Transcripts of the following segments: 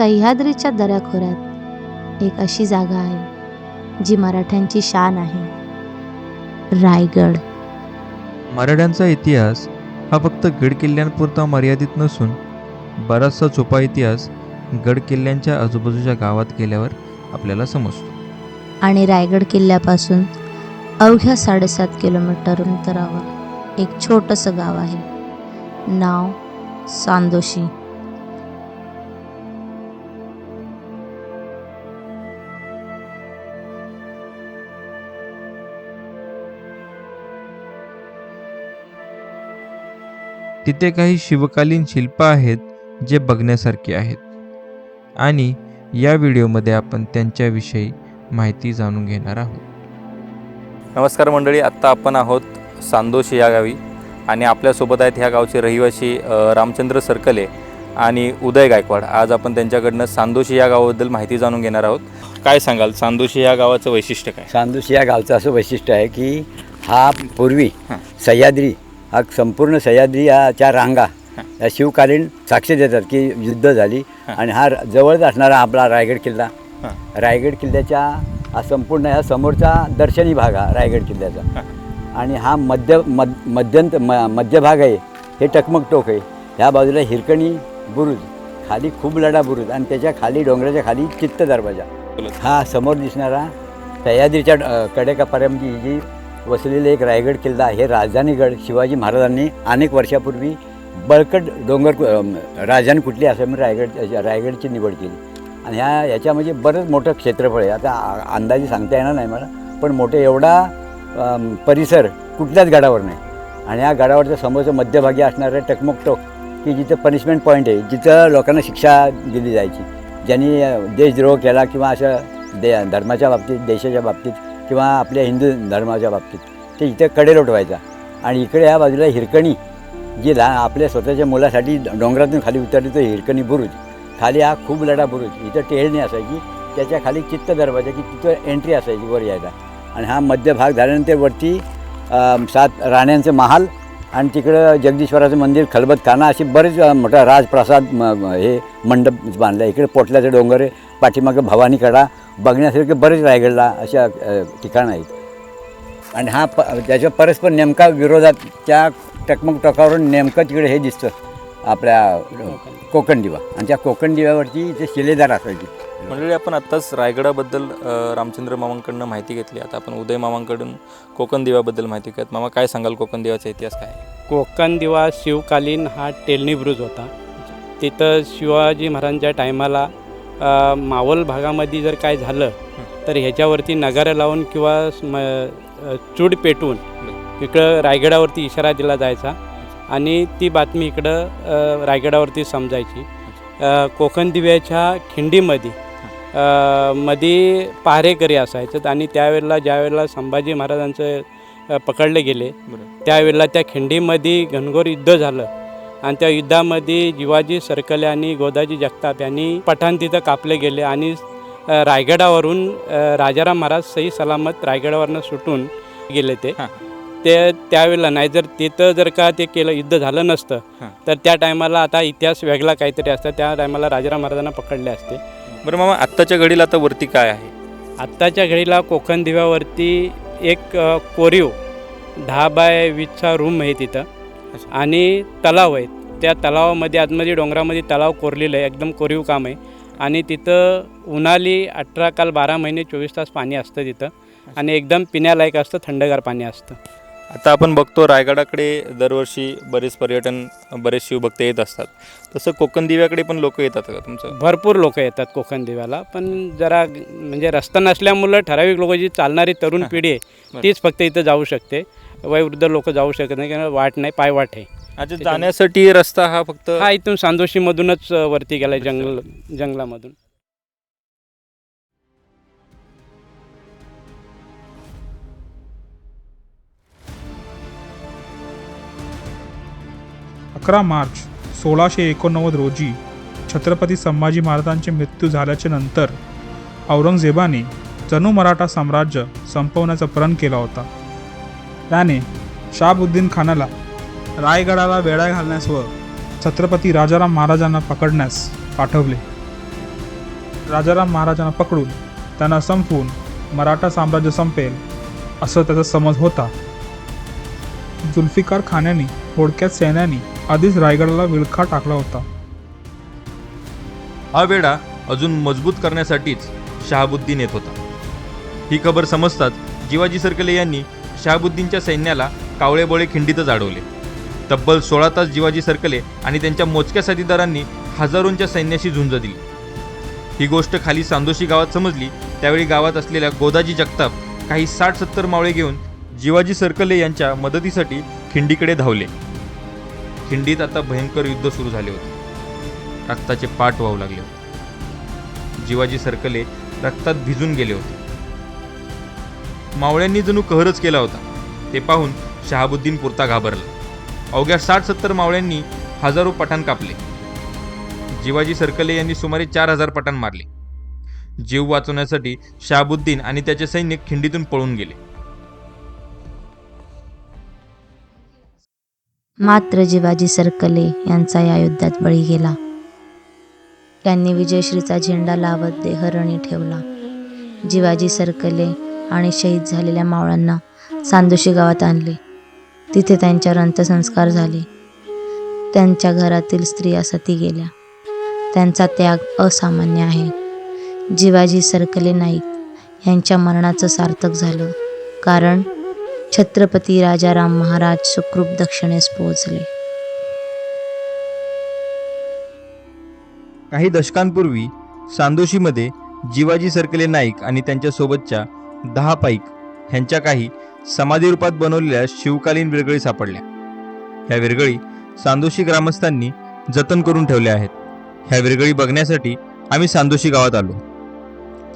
सह्याद्रीच्या दऱ्याखोऱ्यात एक अशी जागा आहे जी मराठ्यांची शान आहे. रायगड. मराठ्यांचा इतिहास हा फक्त गड किल्ल्यांपुरता मर्यादित नसून बराचसा छुपा इतिहास गड किल्ल्यांच्या आजूबाजूच्या गावात गेल्यावर आपल्याला समजतो. आणि रायगड किल्ल्यापासून अवघ्या साडेसात किलोमीटर अंतरावर एक छोटंसं गाव आहे. नाव सांदोशी. तिथे काही शिवकालीन शिल्प आहेत जे बघण्यासारखे आहेत. आणि या व्हिडिओमध्ये आपण त्यांच्याविषयी माहिती जाणून घेणार आहोत. नमस्कार मंडळी आत्ता आपण आहोत सांदोशी या गावी. आणि आपल्यासोबत आहेत ह्या गावचे रहिवासी रामचंद्र सरकले आणि उदय गायकवाड. आज आपण त्यांच्याकडनं सांदोशी या गावाबद्दल माहिती जाणून घेणार आहोत. काय सांगाल सांदोशी या गावाचं वैशिष्ट्य काय? चांदूस या गावचं असं वैशिष्ट्य आहे की हा पूर्वी. सह्याद्री हा संपूर्ण सह्याद्री याच्या रांगा या शिवकालीन साक्ष देतात की युद्ध झाली. आणि हा जवळच असणारा आपला रायगड किल्ला. रायगड किल्ल्याच्या हा संपूर्ण ह्या समोरचा दर्शनी भाग हा रायगड किल्ल्याचा. आणि हा मध्य मध मध्यंत म मध्यभाग आहे हे टकमक टोक आहे. ह्या बाजूला हिरकणी बुरुज खाली खूप लढा बुरुज आणि त्याच्याखाली डोंगराच्या खाली चित्त दरवाजा. हा समोर दिसणारा सह्याद्रीच्या कडेकापर्यंत जी वसलेले एक रायगड किल्ला हे राजधानीगड. शिवाजी महाराजांनी अनेक वर्षापूर्वी बळकट डोंगर कु- राजधानी कुठली असं मी रायगड रायगडची निवड केली. आणि ह्या याच्यामध्ये बरंच मोठं क्षेत्रफळ आहे. आता अंदाजे सांगता येणार नाही मला पण मोठं एवढा परिसर कुठल्याच गडावर नाही. आणि या गडावरच्या समोरचं मध्यभागी असणारं टकमक टोक की जिथं पनिशमेंट पॉईंट आहे जिथं लोकांना शिक्षा दिली जायची. ज्यांनी देशद्रोह केला किंवा असं दे धर्माच्या बाबतीत देशाच्या बाबतीत किंवा आपल्या हिंदू धर्माच्या बाबतीत ते इथे कडेलोट व्हायचा आणि इकडे या बाजूला हिरकणी जी लहान आपल्या स्वतःच्या मुलासाठी डोंगरातून खाली उतरली तर हिरकणी बुरुज. खाली हा खूप लढा बुरुज. इथं टेहळणी असायची त्याच्याखाली चित्त दरवाजा की तिथं एंट्री असायची वर यायला. आणि हा मध्य भाग झाल्यानंतर वरती सात राण्यांचं महाल आणि तिकडं जगदीश्वराचं मंदिर खलबतखाना असे बरेच मोठा राजप्रसाद म- हे मंडप बांधला. इकडे पोटल्याचं डोंगर आहे पाठीमागं भवानीकडा बघण्यासारखे बरेच रायगडला अशा ठिकाणं आहेत. आणि हा प त्याच्या परस्पर नेमका विरोधात त्या टकमक टोकावरून नेमकं तिकडे हे दिसतं आपल्या कोकण दिवा. आणि त्या कोकण दिव्यावरती इथे शिलेदार असायची. मंडळी आपण आत्ताच रायगडाबद्दल रामचंद्र मामांकडनं माहिती घेतली. आता आपण उदय मामांकडून कोकण दिव्याबद्दल माहिती घेत मामा काय सांगाल? कोकण दिव्याचा इतिहास काय? कोकण दिवा शिवकालीन हा टेलनी ब्रुज होता. तिथं शिवाजी महाराजांच्या टायमाला मावल भागामध्ये जर काय झालं तर ह्याच्यावरती नगारं लावून किंवा चूड पेटवून इकडं रायगडावरती इशारा दिला जायचा. आणि ती बातमी इकडं रायगडावरती समजायची. कोकण दिव्याच्या खिंडीमध्ये मध्ये पहारेकरी असायचं आणि त्यावेळेला ज्यावेळेला संभाजी महाराजांचं पकडले गेले त्यावेळेला त्या खिंडीमध्ये घनघोर युद्ध झालं. आणि त्या युद्धामध्ये जिवाजी सरकले आणि गोदाजी जगताप यांनी पठाण तिथं कापले गेले आणि रायगडावरून राजाराम महाराज सही सलामत रायगडावरनं सुटून गेले ते. ते त्यावेळेला नाही जर तिथं जर का ते केलं युद्ध झालं नसतं. तर त्या टायमाला आता इतिहास वेगळा काहीतरी असतं त्या टायमाला राजाराम महाराजांना पकडले असते बरं मामा आत्ताच्या घडीला आता वरती काय आहे आत्ताच्या घडीला कोकण दिव्यावरती एक कोरीव दहा बाय वीसचा रूम आहे तिथं. आणि तलाव आहेत. त्या तलावामध्ये आतमध्ये डोंगरामध्ये तलाव कोरलेलं आहे. एकदम कोरीव काम आहे. आणि तिथं उन्हाळी अठरा काल बारा महिने चोवीस तास पाणी असतं तिथं. आणि एकदम पिण्यालायक असतं थंडगार पाणी असतं. आता आपण बघतो रायगडाकडे दरवर्षी बरेच पर्यटन बरेच शिवभक्त येत असतात. तसं कोकण दिव्याकडे पण लोक येतात का तुमचं? भरपूर लोक येतात कोकण दिव्याला. पण जरा म्हणजे रस्ता नसल्यामुळं ठराविक लोक जी चालणारी तरुण पिढी आहे तीच फक्त इथं जाऊ शकते. वयोवृद्ध लोक जाऊ शकत नाही कारण वाट नाही पायवाट आहे. अच्छा जाण्यासाठी रस्ता हा फक्त हा इथून सांदोशीमधूनच वरती गेला जंगल जंगलामधून. अकरा मार्च सोळाशे एकोणनव्वद रोजी छत्रपती संभाजी महाराजांचे मृत्यू झाल्याच्यानंतर औरंगजेबाने जणू मराठा साम्राज्य संपवण्याचा प्रण केला होता. त्याने शाहाबुद्दीन खानाला रायगडाला वेढा घालण्यास व छत्रपती राजाराम महाराजांना पकडण्यास पाठवले. राजाराम महाराजांना पकडून त्यांना संपवून मराठा साम्राज्य संपेल असं त्याचा समज होता. जुल्फिकार खाण्याने थोडक्यात सैन्याने आधीच रायगडाला विळखा टाकला होता. हा वेढा अजून मजबूत करण्यासाठीच शहाबुद्दीन येत होता. ही खबर समजताच जिवाजी सरकले यांनी शहाबुद्दीनच्या सैन्याला कावळेबोळे खिंडीतच अडवले. तब्बल सोळा तास जिवाजी सरकले आणि त्यांच्या मोजक्या साथीदारांनी हजारोंच्या सैन्याशी झुंज दिली. ही गोष्ट खाली सांदोशी गावात समजली त्यावेळी गावात असलेल्या गोदाजी जगताप काही साठ सत्तर मावळे घेऊन जिवाजी सरकले यांच्या मदतीसाठी खिंडीकडे धावले. खिंडीत आता भयंकर युद्ध सुरू झाले होते. रक्ताचे पाठ वाहू लागले होते. जिवाजी सरकले रक्तात भिजून गेले होते. मावळ्यांनी जणू कहरच केला होता. ते पाहून शहाबुद्दीन पुरता घाबरला. अवघ्या साठ सत्तर मावळ्यांनी हजारो पठाण कापले. जिवाजी सरकले यांनी सुमारे चार हजार पठाण मारले. जीव वाचवण्यासाठी शहाबुद्दीन आणि त्याचे सैनिक खिंडीतून पळून गेले. मात्र जिवाजी सरकले यांचा या युद्धात बळी गेला. त्यांनी विजयश्रीचा झेंडा लावत देहरणी ठेवला. जिवाजी सरकले आणि शहीद झालेल्या मावळांना सांदोशी गावात आणले. तिथे त्यांच्यावर अंत्यसंस्कार झाले. त्यांच्या घरातील स्त्रिया सती गेल्या. त्यांचा त्याग असामान्य आहे. जिवाजी सरकले नाईक यांच्या मरणाचं सार्थक झालं. कारण छत्रपती राजाराम महाराज सुखरूप दक्षिणेस पोहोचले. काही दशकांपूर्वी सांदोशीमध्ये जिवाजी सरकले नाईक आणि त्यांच्यासोबतच्या दहा पाईक ह्यांच्या काही समाधी रूपात बनवलेल्या शिवकालीन विरगळी सापडल्या. ह्या विरगळी सांदोशी ग्रामस्थांनी जतन करून ठेवल्या आहेत. ह्या विरगळी बघण्यासाठी आम्ही सांदोशी गावात आलो.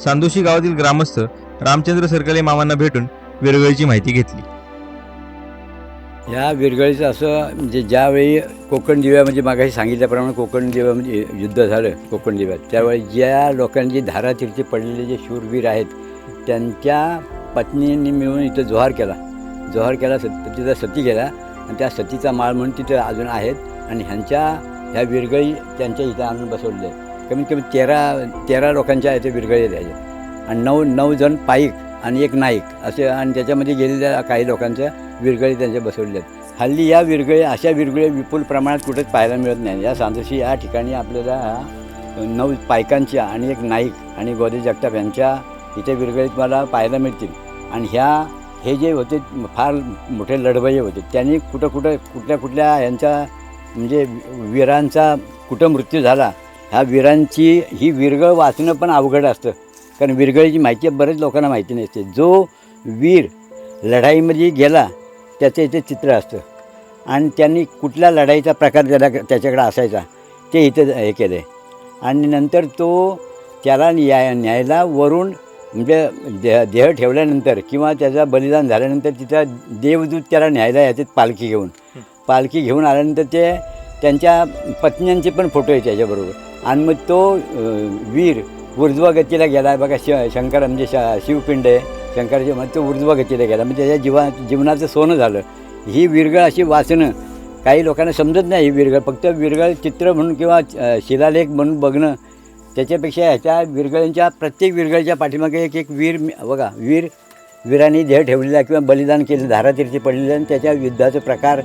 सांदोशी गावातील ग्रामस्थ रामचंद्र सरकले मामांना भेटून विरगळीची माहिती घेतली. या विरगळीचं असं म्हणजे ज्यावेळी कोकण दिव्या म्हणजे मागाशी सांगितल्याप्रमाणे कोकण दिव्या म्हणजे युद्ध झालं कोकण दिव्यात. त्यावेळी ज्या लोकांची धारातीर्थी पडलेले जे शूरवीर आहेत त्यांच्या पत्नींनी मिळून इथं जोहार केला. जोहार केला सत तिथं सती केला आणि त्या सतीचा माळ म्हणून तिथं अजून आहेत आणि ह्यांच्या ह्या विरगळी त्यांच्या इथं आणून बसवलेल्या आहेत. कमीत कमी तेरा तेरा लोकांच्या इथे विरगळी आहेत आणि नऊ नऊ जण पाईक आणि एक नाईक असे आणि त्याच्यामध्ये गेलेल्या काही लोकांच्या विरगळी त्यांच्या बसवलेल्या आहेत. हल्ली या विरगळी अशा विरगळी विपुल प्रमाणात कुठेच पाहायला मिळत नाही. या सांदशी या ठिकाणी आपल्याला नऊ पायकांच्या आणि एक नाईक आणि गोदे जगताप यांच्या इथे विरघळीत मला पाहायला मिळतील. आणि ह्या हे जे होते फार मोठे लढवये होते त्यांनी कुठं कुठं कुठल्या कुठल्या यांचा म्हणजे वीरांचा कुठं मृत्यू झाला ह्या वीरांची ही विरगळ वाचणं पण अवघड असतं. कारण विरगळीची माहिती बरेच लोकांना माहिती नसते. जो वीर लढाईमध्ये गेला त्याचं इथे चित्र असतं. आणि त्यांनी कुठल्या लढाईचा प्रकार त्याला त्याच्याकडे असायचा ते इथे हे केलं. आहे आणि नंतर तो त्याला न्याय न्यायला वरून म्हणजे देह देह ठेवल्यानंतर किंवा त्याचा बलिदान झाल्यानंतर तिथं देवदूत त्याला न्यायला याच्यात पालखी घेऊन. पालखी घेऊन आल्यानंतर ते त्यांच्या पत्न्यांचे पण फोटो आहे त्याच्याबरोबर आणि मग तो वीर गतीला गेला. बघा श शंकर म्हणजे श शिवपिंड आहे. शंकराची मग तो गतीला गेला. म्हणजे त्याच्या जीवा जीवनाचं सोनं झालं. ही विरगळ अशी वाचणं काही लोकांना समजत नाही ही विरगळ फक्त विरगळ चित्र म्हणून किंवा शिलालेख म्हणून बघणं त्याच्यापेक्षा ह्याच्या विरगळींच्या प्रत्येक विरगळीच्या पाठीमागे एक एक वीर बघा वीर वीरांनी देह ठेवलेला किंवा बलिदान केलं धारातीर्थी पडलेलं आणि त्याच्या युद्धाचे प्रकार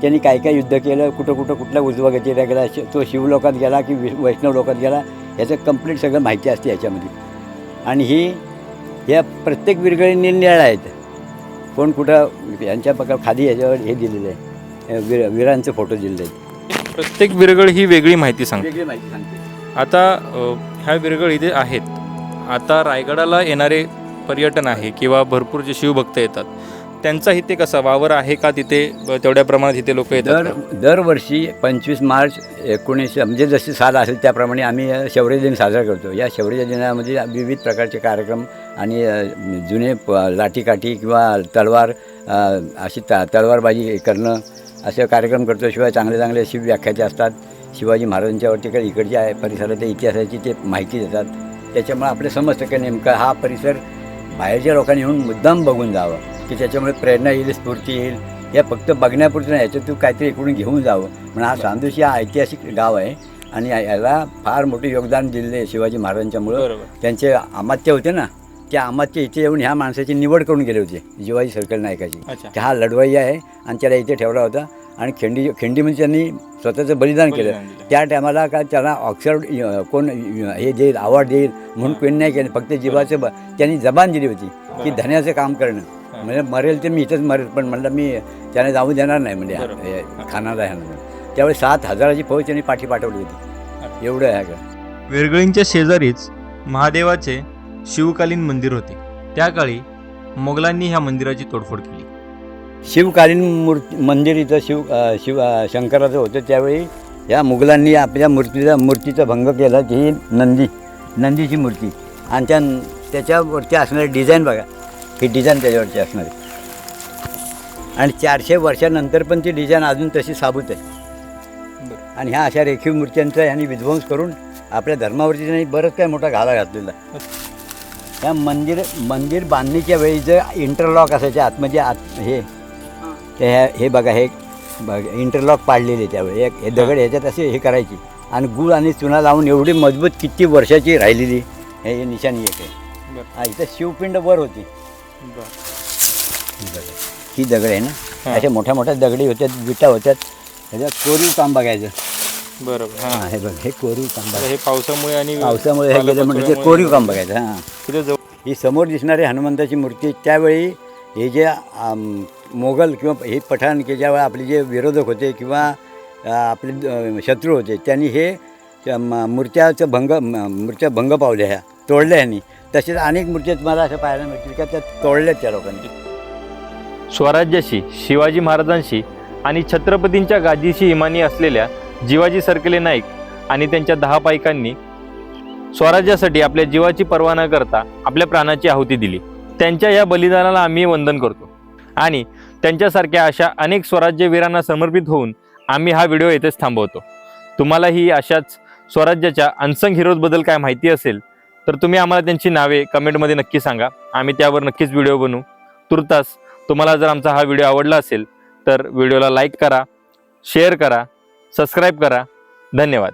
त्यांनी काय काय युद्ध केलं कुठं कुठं कुठल्या उजवा गतीला गेला तो शिवलोकात गेला की वि वैष्णव लोकात गेला ह्याचं कंप्लीट सगळं माहिती असते याच्यामध्ये. आणि ही ह्या प्रत्येक विरगळी निरनिराळ्या आहेत. कोण कुठं यांच्या प्रकार खाली ह्याच्यावर हे दिलेलं आहे. वीर वीरांचे फोटो दिलेले आहेत. प्रत्येक विरगळ ही वेगळी माहिती सांगते. वेगळी माहिती सांगते. आता ह्या विरगळ इथे आहेत. आता रायगडाला येणारे पर्यटन आहे किंवा भरपूर जे शिवभक्त येतात त्यांचा इथे कसा वावर आहे का तिथे तेवढ्या प्रमाणात इथे लोक येतात दर? दरवर्षी पंचवीस मार्च एकोणीसशे म्हणजे जसे साल असेल त्याप्रमाणे आम्ही शौर्य दिन साजरा करतो. या शौर्य दिनामध्ये विविध प्रकारचे कार्यक्रम आणि जुने प- लाठीकाठी किंवा तलवार अशी त तलवारबाजी करणं असे कार्यक्रम करतो. शिवाय चांगले चांगले अशी व्याख्याते असतात. शिवाजी महाराजांच्यावरती काही इकडच्या आहे परिसराच्या इतिहासाची ते माहिती देतात. त्याच्यामुळे आपले समजतं की नेमका हा परिसर बाहेरच्या लोकांनी येऊन मुद्दाम बघून जावं की त्याच्यामुळे प्रेरणा येईल स्फूर्ती येईल. या फक्त बघण्यापुरतं नाही याच्यातून काहीतरी इकडून घेऊन जावं. म्हणून हा सांदोशी हा ऐतिहासिक गाव आहे आणि याला फार मोठे योगदान दिले शिवाजी महाराजांच्यामुळं. त्यांचे अमात्य होते ना त्या अमात्य इथे येऊन ह्या माणसाची निवड करून गेले होते शिवाजी सर्कल नायकाची हा लढवाई आहे आणि त्याला इथे ठेवला होता. आणि खिंडी खिंडीमध्ये त्यांनी स्वतःचं बलिदान केलं. त्या टायमाला का त्याला ऑक्सफर्ड कोण हे देईल अवॉर्ड देईल म्हणून कोणी नाही केलं. फक्त जीवाचं ब त्यांनी जबान दिली होती की. धन्याचं काम करणं. म्हणजे मरेल ते मी इथंच मरेल पण म्हणलं मी त्याने जाऊ देणार नाही म्हणजे. हे खानाला ह्यानं त्यावेळी सात हजाराची फौज त्यांनी पाठी पाठवली होती. एवढं आहे का? वेरगळींच्या शेजारीच महादेवाचे शिवकालीन मंदिर होते. त्या काळी मोगलांनी ह्या मंदिराची तोडफोड केली. शिवकालीन मूर्ती मंदिर इथं शिव शिव शंकराचं होतं. त्यावेळी या मुघलांनी आपल्या मूर्तीचा मूर्तीचा भंग केला की ही नंदी नंदीची मूर्ती. आणि त्या त्याच्यावरती असणारी डिझाईन बघा. ही डिझाईन त्याच्यावरची असणार. आणि चारशे वर्षानंतर पण ती डिझाईन अजून तशी साबूत आहे. आणि ह्या अशा रेखीव मूर्त्यांचा ह्यांनी विध्वंस करून आपल्या धर्मावरती त्यांनी बरंच काय मोठा घाला घातलेला. त्या मंदिर मंदिर बांधणीच्या वेळी जे इंटरलॉक असायचे आतमध्ये आत हे ते ह्या हे बघा हे बघा इंटरलॉक पाडलेले त्यावेळी. एक हे दगड ह्याच्यात असे हे करायची. आणि गुळ आणि चुना लावून एवढी मजबूत किती वर्षाची राहिलेली हे निशाणी एक आहे. हा इथं शिवपिंड वर होती. ही दगड. ही आहे ना. अशा मोठ्या मोठ्या दगडी होत्यात विटा होत्यात. ह्याच्यात कोरीव काम बघायचं. बरोबर हां. बघ हे कोरीव काम बघायचं हे पावसामुळे आणि पावसामुळे हे गेलं म्हणजे ते कोरीव काम बघायचं हां. ही समोर दिसणारी हनुमंताची मूर्ती त्यावेळी हे जे मोगल किंवा हे पठाण की ज्यावेळी आपले जे विरोधक होते किंवा आपले शत्रू होते त्यांनी हे त्या म- मूर्त्याचं भंग म- मूर्त्या भंग पावल्या ह्या तोडल्या ह्यांनी. तसेच अनेक मूर्त्या तुम्हाला असं पाहायला मिळतील का त्या तोडल्यात त्या लोकांनी. स्वराज्याशी शिवाजी महाराजांशी आणि छत्रपतींच्या गादीशी इमानी असलेल्या जिवाजी सरकले नाईक आणि त्यांच्या दहा पायकांनी स्वराज्यासाठी आपल्या जीवाची पर्वा न करता आपल्या प्राणाची आहुती दिली. त्यांच्या या बलिदानाला आम्ही वंदन करतो. आणि त्यांच्यासारख्या अशा अनेक स्वराज्यवीरांना समर्पित होऊन आम्ही हा व्हिडिओ येथेच थांबवतो. तुम्हालाही अशाच स्वराज्याच्या अनसंग हिरोजबद्दल काय माहिती असेल तर तुम्ही आम्हाला त्यांची नावे कमेंटमध्ये नक्की सांगा. आम्ही त्यावर नक्कीच व्हिडिओ बनवू. तुर्तास तुम्हाला जर आमचा हा व्हिडिओ आवडला असेल तर व्हिडिओला लाईक करा शेअर करा सबस्क्राईब करा. धन्यवाद.